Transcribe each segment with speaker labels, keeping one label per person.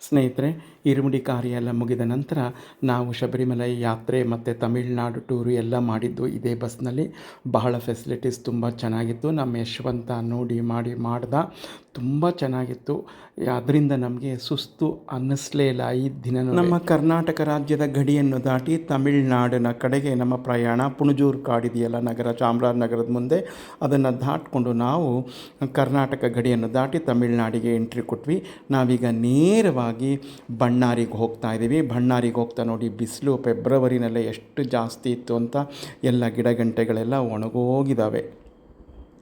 Speaker 1: ಸ್ನೇಹಿತರೆ ಇರುಮುಡಿ ಕಾರ್ಯ ಎಲ್ಲ ಮುಗಿದ ನಂತರ ನಾವು ಶಬರಿಮಲೆ ಯಾತ್ರೆ ಮತ್ತು ತಮಿಳ್ನಾಡು ಟೂರು ಎಲ್ಲ ಮಾಡಿದ್ದು ಇದೇ ಬಸ್ನಲ್ಲಿ. ಬಹಳ ಫೆಸಿಲಿಟೀಸ್ ತುಂಬ ಚೆನ್ನಾಗಿತ್ತು. ನಮ್ಮ ಯಶವಂತ ನೋಡಿ ಮಾಡಿ ಮಾಡ್ದ ತುಂಬ ಚೆನ್ನಾಗಿತ್ತು. ಅದರಿಂದ ನಮಗೆ ಸುಸ್ತು ಅನ್ನಿಸ್ಲೇ ಇಲ್ಲ ಈ ದಿನ ನಮ್ಮ ಕರ್ನಾಟಕ ರಾಜ್ಯದ ಗಡಿಯನ್ನು ದಾಟಿ ತಮಿಳ್ನಾಡಿನ ಕಡೆಗೆ ನಮ್ಮ ಪ್ರಯಾಣ ಪುಣಜೂರು ಕಾಡಿದೆಯಲ್ಲ ನಗರ ಚಾಮರಾಜನಗರದ ಮುಂದೆ. ಅದನ್ನು ದಾಟ್ಕೊಂಡು ನಾವು ಕರ್ನಾಟಕ ಗಡಿಯನ್ನು ದಾಟಿ ತಮಿಳ್ನಾಡಿಗೆ ಎಂಟ್ರಿ ಕೊಟ್ವಿ. ನಾವೀಗ ನೇರವಾಗಿ ಬಣ್ಣಾರಿಗೆ ಹೋಗ್ತಾ ಇದ್ದೀವಿ. ಬಣ್ಣಾರಿಗೆ ಹೋಗ್ತಾ ನೋಡಿ, ಬಿಸಿಲು ಫೆಬ್ರವರಿನಲ್ಲೇ ಎಷ್ಟು ಜಾಸ್ತಿ ಇತ್ತು ಅಂತ ಎಲ್ಲ ಗಿಡಗಂಟೆಗಳೆಲ್ಲ ಒಣಗೋಗಿದ್ದಾವೆ.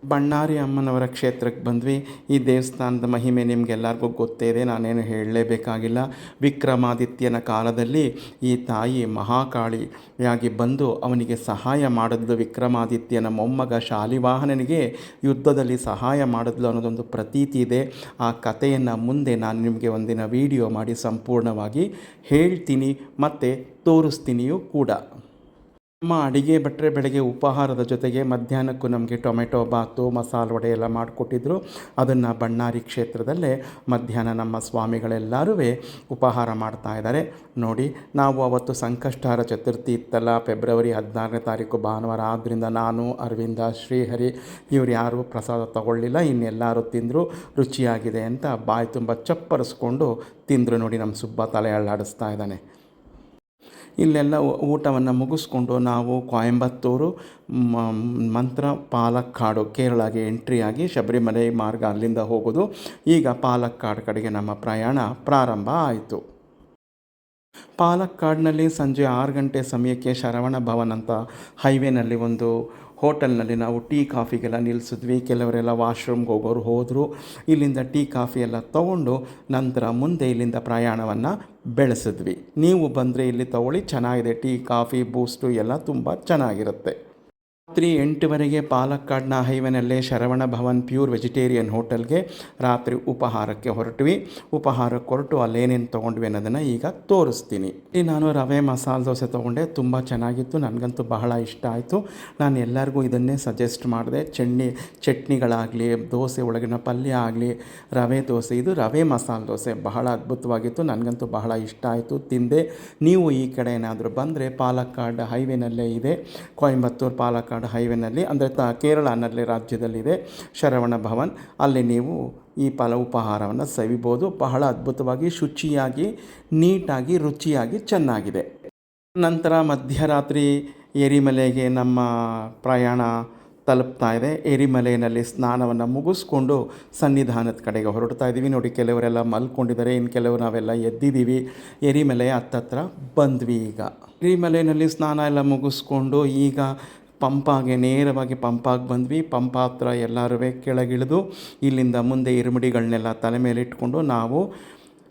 Speaker 1: ಬಣ್ಣಾರಿ ಅಮ್ಮನವರ ಕ್ಷೇತ್ರಕ್ಕೆ ಬಂದ್ವಿ. ಈ ದೇವಸ್ಥಾನದ ಮಹಿಮೆ ನಿಮಗೆಲ್ಲರಿಗೂ ಗೊತ್ತೇ ಇದೆ, ನಾನೇನು ಹೇಳಲೇಬೇಕಾಗಿಲ್ಲ. ವಿಕ್ರಮಾದಿತ್ಯನ ಕಾಲದಲ್ಲಿ ಈ ತಾಯಿ ಮಹಾಕಾಳಿಯಾಗಿ ಬಂದು ಅವನಿಗೆ ಸಹಾಯ ಮಾಡಿದ್ಲು. ವಿಕ್ರಮಾದಿತ್ಯನ ಮೊಮ್ಮಗ ಶಾಲಿವಾಹನನಿಗೆ ಯುದ್ಧದಲ್ಲಿ ಸಹಾಯ ಮಾಡಿದ್ಲು ಅನ್ನೋದೊಂದು ಪ್ರತೀತಿ ಇದೆ. ಆ ಕಥೆಯನ್ನು ಮುಂದೆ ನಾನು ನಿಮಗೆ ಒಂದಿನ ವಿಡಿಯೋ ಮಾಡಿ ಸಂಪೂರ್ಣವಾಗಿ ಹೇಳ್ತೀನಿ, ಮತ್ತು ತೋರಿಸ್ತೀನಿಯೂ ಕೂಡ. ನಮ್ಮ ಅಡಿಗೆ ಭಟ್ರೆ ಬೆಳಗ್ಗೆ ಉಪಹಾರದ ಜೊತೆಗೆ ಮಧ್ಯಾಹ್ನಕ್ಕೂ ನಮಗೆ ಟೊಮೆಟೊ, ಬಾತು, ಮಸಾಲ ವಡೆ ಎಲ್ಲ ಮಾಡಿಕೊಟ್ಟಿದ್ರು. ಅದನ್ನು ಬಣ್ಣಾರಿ ಕ್ಷೇತ್ರದಲ್ಲೇ ಮಧ್ಯಾಹ್ನ ನಮ್ಮ ಸ್ವಾಮಿಗಳೆಲ್ಲರೂ ಉಪಹಾರ ಮಾಡ್ತಾ ಇದ್ದಾರೆ. ನೋಡಿ, ನಾವು ಅವತ್ತು ಸಂಕಷ್ಟಾರ ಚತುರ್ಥಿ ಇತ್ತಲ್ಲ, ಫೆಬ್ರವರಿ ಹದಿನಾರನೇ ತಾರೀಕು ಭಾನುವಾರ. ಆದ್ದರಿಂದ ನಾನು, ಅರವಿಂದ, ಶ್ರೀಹರಿ, ಇವರು ಯಾರೂ ಪ್ರಸಾದ ತಗೊಳ್ಳಿಲ್ಲ. ಇನ್ನೆಲ್ಲರೂ ತಿಂದರು. ರುಚಿಯಾಗಿದೆ ಅಂತ ಬಾಯಿ ತುಂಬ ಚಪ್ಪರಿಸ್ಕೊಂಡು ತಿಂದರು ನೋಡಿ, ನಮ್ಮ ಸುಬ್ಬ ತಲೆ ಅಳ್ಳಾಡಿಸ್ತಾ ಇದ್ದಾನೆ. ಇಲ್ಲೆಲ್ಲ ಊಟವನ್ನು ಮುಗಿಸ್ಕೊಂಡು ನಾವು ಕೊಯಂಬತ್ತೂರು ಮಂತ್ರ ಪಾಲಕ್ಕಾಡು ಕೇರಳಗೆ ಎಂಟ್ರಿಯಾಗಿ ಶಬರಿಮಲೆ ಮಾರ್ಗ ಅಲ್ಲಿಂದ ಹೋಗೋದು. ಈಗ ಪಾಲಕ್ಕಾಡು ಕಡೆಗೆ ನಮ್ಮ ಪ್ರಯಾಣ ಪ್ರಾರಂಭ ಆಯಿತು. ಪಾಲಕ್ಕಾಡ್ನಲ್ಲಿ ಸಂಜೆ ಆರು ಗಂಟೆ ಸಮಯಕ್ಕೆ ಶರವಣ ಭವನ್ ಅಂತ ಹೈವೇನಲ್ಲಿ ಒಂದು ಹೋಟೆಲ್ನಲ್ಲಿ ನಾವು ಟೀ ಕಾಫಿಗೆಲ್ಲ ನಿಲ್ಲಿಸಿದ್ವಿ. ಕೆಲವರೆಲ್ಲ ವಾಶ್ರೂಮ್ಗೆ ಹೋಗೋರು ಹೋದರು. ಇಲ್ಲಿಂದ ಟೀ ಕಾಫಿ ಎಲ್ಲ ತೊಗೊಂಡು ನಂತರ ಮುಂದೆ ಇಲ್ಲಿಂದ ಪ್ರಯಾಣವನ್ನು ಬೆಳೆಸಿದ್ವಿ. ನೀವು ಬಂದರೆ ಇಲ್ಲಿ ತೊಗೊಳ್ಳಿ. ಚೆನ್ನಾಗಿದೆ. ಟೀ, ಕಾಫಿ, ಬೂಸ್ಟು ಎಲ್ಲ ತುಂಬ ಚೆನ್ನಾಗಿರುತ್ತೆ. ರಾತ್ರಿ ಎಂಟುವರೆಗೆ ಪಾಲಕ್ಕಾಡ್ನ ಹೈವೇನಲ್ಲೇ ಶರವಣ ಭವನ್ ಪ್ಯೂರ್ ವೆಜಿಟೇರಿಯನ್ ಹೋಟೆಲ್ಗೆ ರಾತ್ರಿ ಉಪಹಾರಕ್ಕೆ ಹೊರಟ್ವಿ. ಉಪಹಾರಕ್ಕೆ ಹೊರಟು ಅಲ್ಲೇನೇನು ತೊಗೊಂಡ್ವಿ ಅನ್ನೋದನ್ನು ಈಗ ತೋರಿಸ್ತೀನಿ. ಇಲ್ಲಿ ನಾನು ರವೆ, ಮಸಾಲೆ ದೋಸೆ ತೊಗೊಂಡೆ. ತುಂಬ ಚೆನ್ನಾಗಿತ್ತು. ನನಗಂತೂ ಬಹಳ ಇಷ್ಟ ಆಯಿತು. ನಾನು ಎಲ್ಲರಿಗೂ ಇದನ್ನೇ ಸಜೆಸ್ಟ್ ಮಾಡಿದೆ. ಚಟ್ನಿ ಚಟ್ನಿಗಳಾಗಲಿ, ದೋಸೆ ಒಳಗಿನ ಪಲ್ಯ ಆಗಲಿ, ರವೆ ದೋಸೆ. ಇದು ರವೆ, ಮಸಾಲೆ ದೋಸೆ. ಬಹಳ ಅದ್ಭುತವಾಗಿತ್ತು. ನನಗಂತೂ ಬಹಳ ಇಷ್ಟ ಆಯಿತು. ತಿಂದೆ. ನೀವು ಈ ಕಡೆ ಏನಾದರೂ ಬಂದರೆ ಪಾಲಕ್ಕಾಡ್ ಹೈವೇನಲ್ಲೇ ಇದೆ. ಕೊಯಂಬತ್ತೂರು ಪಾಲಕ್ಕಾಡ್ ಹೈವೇನಲ್ಲಿ, ಅಂದರೆ ತ ಕೇರಳನಲ್ಲಿ ರಾಜ್ಯದಲ್ಲಿದೆ ಶರವಣ ಭವನ್. ಅಲ್ಲಿ ನೀವು ಈ ಫಲ ಉಪಹಾರವನ್ನು ಸವಿಬೋದು. ಬಹಳ ಅದ್ಭುತವಾಗಿ, ಶುಚಿಯಾಗಿ, ನೀಟಾಗಿ, ರುಚಿಯಾಗಿ ಚೆನ್ನಾಗಿದೆ. ನಂತರ ಮಧ್ಯರಾತ್ರಿ ಎರಿಮಲೆಗೆ ನಮ್ಮ ಪ್ರಯಾಣ ತಲುಪ್ತಾ ಇದೆ. ಎರಿಮಲೆಯಲ್ಲಿ ಸ್ನಾನವನ್ನು ಮುಗಿಸ್ಕೊಂಡು ಸನ್ನಿಧಾನದ ಕಡೆಗೆ ಹೊರಡ್ತಾ ಇದ್ದೀವಿ. ನೋಡಿ, ಕೆಲವರೆಲ್ಲ ಮಲ್ಕೊಂಡಿದ್ದಾರೆ. ಇನ್ನು ಕೆಲವರು ನಾವೆಲ್ಲ ಎದ್ದಿದ್ದೀವಿ. ಏರಿಮಲೆ ಹತ್ತತ್ರ ಬಂದ್ವಿ ಈಗ. ಎರಿಮಲೆಯಲ್ಲಿ ಸ್ನಾನ ಎಲ್ಲ ಮುಗಿಸ್ಕೊಂಡು ಈಗ ಪಂಪಾಗೆ, ನೇರವಾಗಿ ಪಂಪಾಗಿ ಬಂದ್ವಿ. ಪಂಪ ಹತ್ರ ಎಲ್ಲರೂ ಕೆಳಗಿಳಿದು ಇಲ್ಲಿಂದ ಮುಂದೆ ಇರುಮುಡಿಗಳನ್ನೆಲ್ಲ ತಲೆ ಮೇಲೆ ಇಟ್ಕೊಂಡು ನಾವು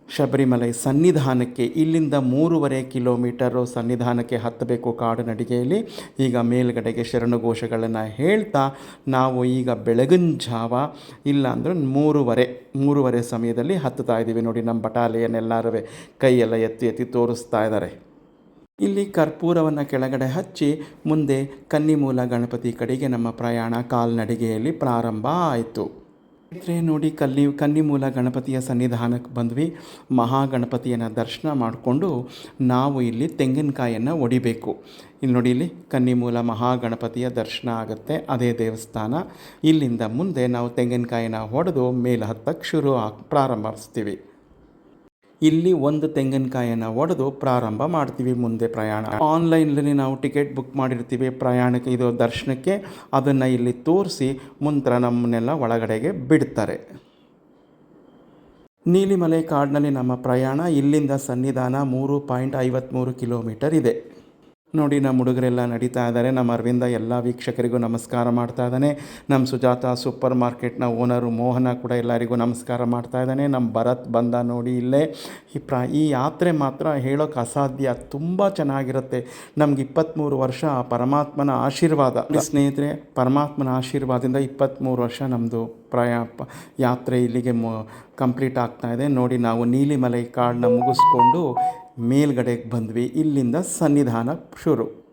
Speaker 1: ಶಬರಿಮಲೆ ಸನ್ನಿಧಾನಕ್ಕೆ, ಇಲ್ಲಿಂದ ಮೂರುವರೆ ಕಿಲೋಮೀಟರು ಸನ್ನಿಧಾನಕ್ಕೆ ಹತ್ತಬೇಕು ಕಾಡು ನಡಿಗೆಯಲ್ಲಿ ಈಗ ಮೇಲುಗಡೆಗೆ ಶರಣುಘೋಷಗಳನ್ನು ಹೇಳ್ತಾ ನಾವು ಈಗ ಬೆಳಗಿನ ಜಾವ, ಇಲ್ಲಾಂದ್ರೆ ಮೂರುವರೆ ಮೂರುವರೆ ಸಮಯದಲ್ಲಿ ಹತ್ತುತ್ತಾ ಇದ್ದೀವಿ ನೋಡಿ ನಮ್ಮ ಬಟಾಲಿಯನ್ ಎಲ್ಲರೂ ಕೈಯೆಲ್ಲ ಎತ್ತಿ ಎತ್ತಿ ತೋರಿಸ್ತಾ ಇದ್ದಾರೆ. ಇಲ್ಲಿ ಕರ್ಪೂರವನ್ನು ಕೆಳಗಡೆ ಹಚ್ಚಿ, ಮುಂದೆ ಕನ್ನಿಮೂಲ ಗಣಪತಿ ಕಡೆಗೆ ನಮ್ಮ ಪ್ರಯಾಣ ಕಾಲ್ನಡಿಗೆಯಲ್ಲಿ ಪ್ರಾರಂಭ ಆಯಿತು. ಇದ್ರೆ ನೋಡಿ ಕಲ್ಲಿ, ಕನ್ನಿಮೂಲ ಗಣಪತಿಯ ಸನ್ನಿಧಾನಕ್ಕೆ ಬಂದ್ವಿ. ಮಹಾಗಣಪತಿಯನ್ನು ದರ್ಶನ ಮಾಡಿಕೊಂಡು ನಾವು ಇಲ್ಲಿ ತೆಂಗಿನಕಾಯನ್ನು ಒಡಿಬೇಕು. ಇಲ್ಲಿ ನೋಡಿ, ಇಲ್ಲಿ ಕನ್ನಿಮೂಲ ಮಹಾಗಣಪತಿಯ ದರ್ಶನ ಆಗುತ್ತೆ, ಅದೇ ದೇವಸ್ಥಾನ. ಇಲ್ಲಿಂದ ಮುಂದೆ ನಾವು ತೆಂಗಿನಕಾಯಿನ ಹೊಡೆದು ಮೇಲೆ ಹತ್ತಕ್ಕೆ ಶುರು ಪ್ರಾರಂಭಿಸ್ತೀವಿ. ಇಲ್ಲಿ ಒಂದು ತೆಂಗಿನಕಾಯನ್ನು ಒಡೆದು ಪ್ರಾರಂಭ ಮಾಡ್ತೀವಿ ಮುಂದೆ ಪ್ರಯಾಣ. ಆನ್ಲೈನಲ್ಲಿ ನಾವು ಟಿಕೆಟ್ ಬುಕ್ ಮಾಡಿರ್ತೀವಿ ಪ್ರಯಾಣಕ್ಕೆ, ಇದು ದರ್ಶನಕ್ಕೆ. ಅದನ್ನು ಇಲ್ಲಿ ತೋರಿಸಿ ಮುಂತ್ರ ನಮ್ಮನ್ನೆಲ್ಲ ಒಳಗಡೆಗೆ ಬಿಡ್ತಾರೆ. ನೀಲಿಮಲೆ ಕಾಡಿನಲ್ಲಿ ನಮ್ಮ ಪ್ರಯಾಣ ಇಲ್ಲಿಂದ ಸನ್ನಿಧಾನ ಮೂರು ಪಾಯಿಂಟ್ ಐವತ್ತ್ಮೂರು ಕಿಲೋಮೀಟರ್ ಇದೆ. ನೋಡಿ ನಮ್ಮ ಹುಡುಗರೆಲ್ಲ ನಡೀತಾ ಇದ್ದಾರೆ. ನಮ್ಮ ಅರವಿಂದ ಎಲ್ಲ ವೀಕ್ಷಕರಿಗೂ ನಮಸ್ಕಾರ ಮಾಡ್ತಾ ಇದ್ದಾನೆ. ನಮ್ಮ ಸುಜಾತ ಸೂಪರ್ ಮಾರ್ಕೆಟ್ನ ಓನರು ಮೋಹನ ಕೂಡ ಎಲ್ಲರಿಗೂ ನಮಸ್ಕಾರ ಮಾಡ್ತಾ ಇದ್ದಾನೆ. ನಮ್ಮ ಭರತ್ ಬಂದ ನೋಡಿ ಇಲ್ಲೇ. ಈ ಪ್ರ, ಈ ಯಾತ್ರೆ ಮಾತ್ರ ಹೇಳೋಕೆ ಅಸಾಧ್ಯ. ತುಂಬ ಚೆನ್ನಾಗಿರುತ್ತೆ. ನಮ್ಗೆ ಇಪ್ಪತ್ತ್ಮೂರು ವರ್ಷ ಪರಮಾತ್ಮನ ಆಶೀರ್ವಾದ. ಸ್ನೇಹಿತರೆ, ಪರಮಾತ್ಮನ ಆಶೀರ್ವಾದದಿಂದ ಇಪ್ಪತ್ತ್ಮೂರು ವರ್ಷ ನಮ್ಮದು ಪ್ರಯ, ಯಾತ್ರೆ ಇಲ್ಲಿಗೆ ಮು, ಕಂಪ್ಲೀಟ್ ಆಗ್ತಾ ಇದೆ. ನೋಡಿ ನಾವು ನೀಲಿಮಲೈ ಕಾಡನ್ನ ಮುಗಿಸ್ಕೊಂಡು ಮೇಲ್ಗಡೆಗೆ ಬಂದ್ವಿ. ಇಲ್ಲಿಂದ ಸನ್ನಿಧಾನ ಶುರು.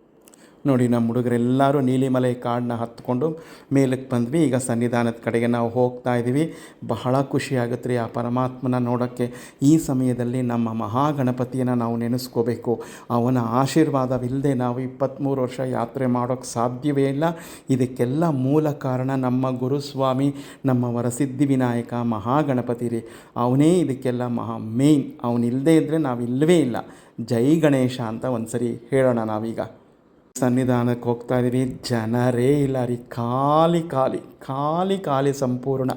Speaker 1: ನೋಡಿ ನಮ್ಮ ಹುಡುಗರೆಲ್ಲರೂ ನೀಲಿಮಲೆ ಕಾಡನ್ನ ಹತ್ಕೊಂಡು ಮೇಲಕ್ಕೆ ಬಂದ್ವಿ. ಈಗ ಸನ್ನಿಧಾನದ ಕಡೆಗೆ ನಾವು ಹೋಗ್ತಾ ಇದ್ದೀವಿ. ಬಹಳ ಖುಷಿಯಾಗುತ್ತೆ ರೀ ಆ ಪರಮಾತ್ಮನ ನೋಡೋಕ್ಕೆ. ಈ ಸಮಯದಲ್ಲಿ ನಮ್ಮ ಮಹಾಗಣಪತಿಯನ್ನು ನಾವು ನೆನೆಸ್ಕೋಬೇಕು. ಅವನ ಆಶೀರ್ವಾದವಿಲ್ಲದೆ ನಾವು ಇಪ್ಪತ್ತ್ಮೂರು ವರ್ಷ ಯಾತ್ರೆ ಮಾಡೋಕ್ಕೆ ಸಾಧ್ಯವೇ ಇಲ್ಲ. ಇದಕ್ಕೆಲ್ಲ ಮೂಲ ಕಾರಣ ನಮ್ಮ ಗುರುಸ್ವಾಮಿ, ನಮ್ಮ ವರಸಿದ್ಧಿ ವಿನಾಯಕ, ಮಹಾಗಣಪತಿ ರೀ. ಅವನೇ ಇದಕ್ಕೆಲ್ಲ ಮಹಾ ಮೇನ್ ಅವನಿಲ್ಲದೆ ಇದ್ದರೆ ನಾವು ಇಲ್ಲವೇ ಇಲ್ಲ. ಜೈ ಗಣೇಶ ಅಂತ ಒಂದು ಸರಿ ಹೇಳೋಣ ನಾವೀಗ. ಸನ್ನಿಧಾನಕ್ಕೆ ಹೋಗ್ತಾ ಇದ್ದೀವಿ. ಜನರೇ ಇಲ್ಲ ರೀ. ಖಾಲಿ ಖಾಲಿ ಖಾಲಿ ಖಾಲಿ ಸಂಪೂರ್ಣ.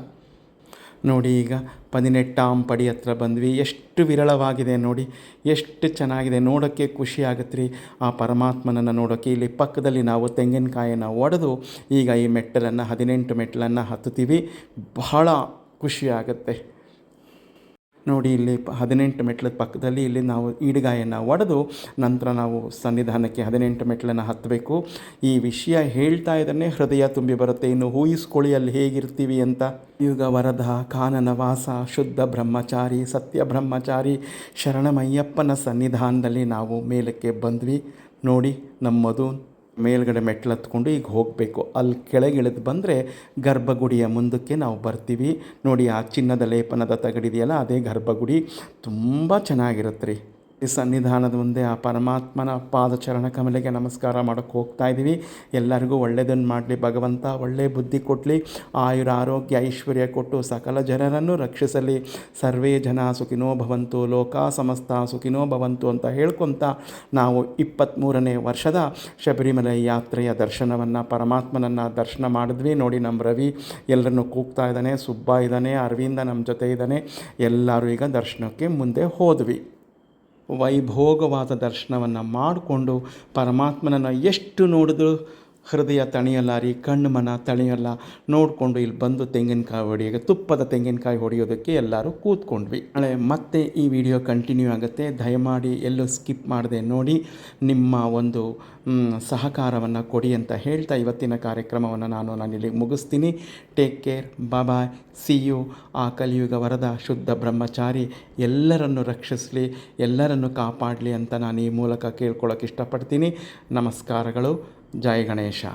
Speaker 1: ನೋಡಿ ಈಗ ಪದಿನೆಟ್ಟಾಂ ಪಡಿ ಹತ್ರ ಬಂದ್ವಿ. ಎಷ್ಟು ವಿರಳವಾಗಿದೆ ನೋಡಿ. ಎಷ್ಟು ಚೆನ್ನಾಗಿದೆ. ನೋಡೋಕ್ಕೆ ಖುಷಿ ಆಗುತ್ತೆ ರೀ. ಆ ಪರಮಾತ್ಮನನ್ನು ನೋಡೋಕ್ಕೆ ಇಲ್ಲಿ ಪಕ್ಕದಲ್ಲಿ ನಾವು ತೆಂಗಿನಕಾಯನ್ನು ಒಡೆದು ಈಗ ಈ ಮೆಟ್ಟಲನ್ನು, ಹದಿನೆಂಟು ಮೆಟ್ಟಲನ್ನು ಹತ್ತುತ್ತೀವಿ. ಬಹಳ ಖುಷಿ ಆಗುತ್ತೆ. ನೋಡಿ ಇಲ್ಲಿ ಹದಿನೆಂಟು ಮೆಟ್ಲದ ಪಕ್ಕದಲ್ಲಿ ಇಲ್ಲಿ ನಾವು ಈಡುಗಾಯನ್ನು ಒಡೆದು ನಂತರ ನಾವು ಸನ್ನಿಧಾನಕ್ಕೆ ಹದಿನೆಂಟು ಮೆಟ್ಲನ್ನು ಹತ್ತಬೇಕು. ಈ ವಿಷಯ ಹೇಳ್ತಾ ಇದ್ದನ್ನೇ ಹೃದಯ ತುಂಬಿ ಬರುತ್ತೆ. ಇನ್ನು ಊಹಿಸ್ಕೊಳ್ಳಿ ಅಲ್ಲಿ ಹೇಗಿರ್ತೀವಿ ಅಂತ. ಯುಗ ವರದ, ಕಾನನ ವಾಸ, ಶುದ್ಧ ಬ್ರಹ್ಮಚಾರಿ, ಸತ್ಯ ಬ್ರಹ್ಮಚಾರಿ, ಶರಣಮಯ್ಯಪ್ಪನ ಸನ್ನಿಧಾನದಲ್ಲಿ ನಾವು ಮೇಲಕ್ಕೆ ಬಂದ್ವಿ. ನೋಡಿ ನಮ್ಮದು ಮೇಲ್ಗಡೆ ಮೆಟ್ಲು ಹತ್ಕೊಂಡು ಈಗ ಹೋಗಬೇಕು. ಅಲ್ಲಿ ಕೆಳಗೆ ಇಳಿದು ಬಂದರೆ ಗರ್ಭಗುಡಿಯ ಮುಂದಕ್ಕೆ ನಾವು ಬರ್ತೀವಿ. ನೋಡಿ ಆ ಚಿನ್ನದ ಲೇಪನದ ತಗಡಿದೆಯಲ್ಲ, ಅದೇ ಗರ್ಭಗುಡಿ. ತುಂಬ ಚೆನ್ನಾಗಿರುತ್ತೆ ರೀ. ಈ ಸನ್ನಿಧಾನದ ಮುಂದೆ ಆ ಪರಮಾತ್ಮನ ಪಾದಚರಣ ಕಮಲಿಗೆ ನಮಸ್ಕಾರ ಮಾಡೋಕ್ಕೆ ಹೋಗ್ತಾ ಇದ್ದೀವಿ ಎಲ್ಲರಿಗೂ ಒಳ್ಳೆಯದನ್ನು ಮಾಡಲಿ, ಭಗವಂತ ಒಳ್ಳೆ ಬುದ್ಧಿ ಕೊಡಲಿ ಆಯುರ ಆರೋಗ್ಯ ಐಶ್ವರ್ಯ ಕೊಟ್ಟು ಸಕಲ ಜನರನ್ನು ರಕ್ಷಿಸಲಿ. ಸರ್ವೇ ಜನ ಸುಖಿನೋ ಭವಂತು, ಲೋಕ ಸಮಸ್ತ ಸುಖಿನೋ ಭವಂತು ಅಂತ ಹೇಳ್ಕೊತ ನಾವು ಇಪ್ಪತ್ತ್ಮೂರನೇ ವರ್ಷದ ಶಬರಿಮಲೆ ಯಾತ್ರೆಯ ದರ್ಶನವನ್ನು, ಪರಮಾತ್ಮನನ್ನು ದರ್ಶನ ಮಾಡಿದ್ವಿ. ನೋಡಿ ನಮ್ಮ ರವಿ ಎಲ್ಲರನ್ನು ಕೂಗ್ತಾ ಇದ್ದಾನೆ ಸುಬ್ಬ ಇದ್ದಾನೆ ಅರವಿಂದ ನಮ್ಮ ಜೊತೆ ಇದ್ದಾನೆ ಎಲ್ಲರೂ ಈಗ ದರ್ಶನಕ್ಕೆ ಮುಂದೆ ಹೋದ್ವಿ. ವೈಭೋಗವಾದ ದರ್ಶನವನ್ನು ಮಾಡಿಕೊಂಡು ಪರಮಾತ್ಮನನ್ನು ಎಷ್ಟು ನೋಡಿದ್ರು ಹೃದಯ ತಣಿಯಲ್ಲ ಕಣ್ಣು ಮನ ತಣಿಯಲ್ಲ, ನೋಡಿಕೊಂಡು ಇಲ್ಲಿ ಬಂದು ತೆಂಗಿನಕಾಯಿ ಹೊಡೆಯೋಕೆ ತುಪ್ಪದ ತೆಂಗಿನಕಾಯಿ ಹೊಡೆಯೋದಕ್ಕೆ ಎಲ್ಲರೂ ಕೂತ್ಕೊಂಡ್ವಿ. ಅಳೆ ಮತ್ತೆ ಈ ವಿಡಿಯೋ ಕಂಟಿನ್ಯೂ ಆಗುತ್ತೆ. ದಯಮಾಡಿ ಎಲ್ಲೂ ಸ್ಕಿಪ್ ಮಾಡದೆ ನೋಡಿ, ನಿಮ್ಮ ಒಂದು ಸಹಕಾರವನ್ನು ಕೊಡಿ ಅಂತ ಹೇಳ್ತಾ ಇವತ್ತಿನ ಕಾರ್ಯಕ್ರಮವನ್ನು ನಾನು ನಾನಿಲ್ಲಿ ಮುಗಿಸ್ತೀನಿ. Take care bye see you ಆ ಕಲಿಯುಗ ವರದ ಶುದ್ಧ ಬ್ರಹ್ಮಚಾರಿ ಎಲ್ಲರನ್ನು ರಕ್ಷಿಸಲಿ, ಎಲ್ಲರನ್ನು ಕಾಪಾಡಲಿ ಅಂತ ನಾನು ಈ ಮೂಲಕ ಕೇಳ್ಕೊಳ್ಳೋಕೆ ಇಷ್ಟಪಡ್ತೀನಿ. ನಮಸ್ಕಾರಗಳು. ಜಯ ಗಣೇಶ.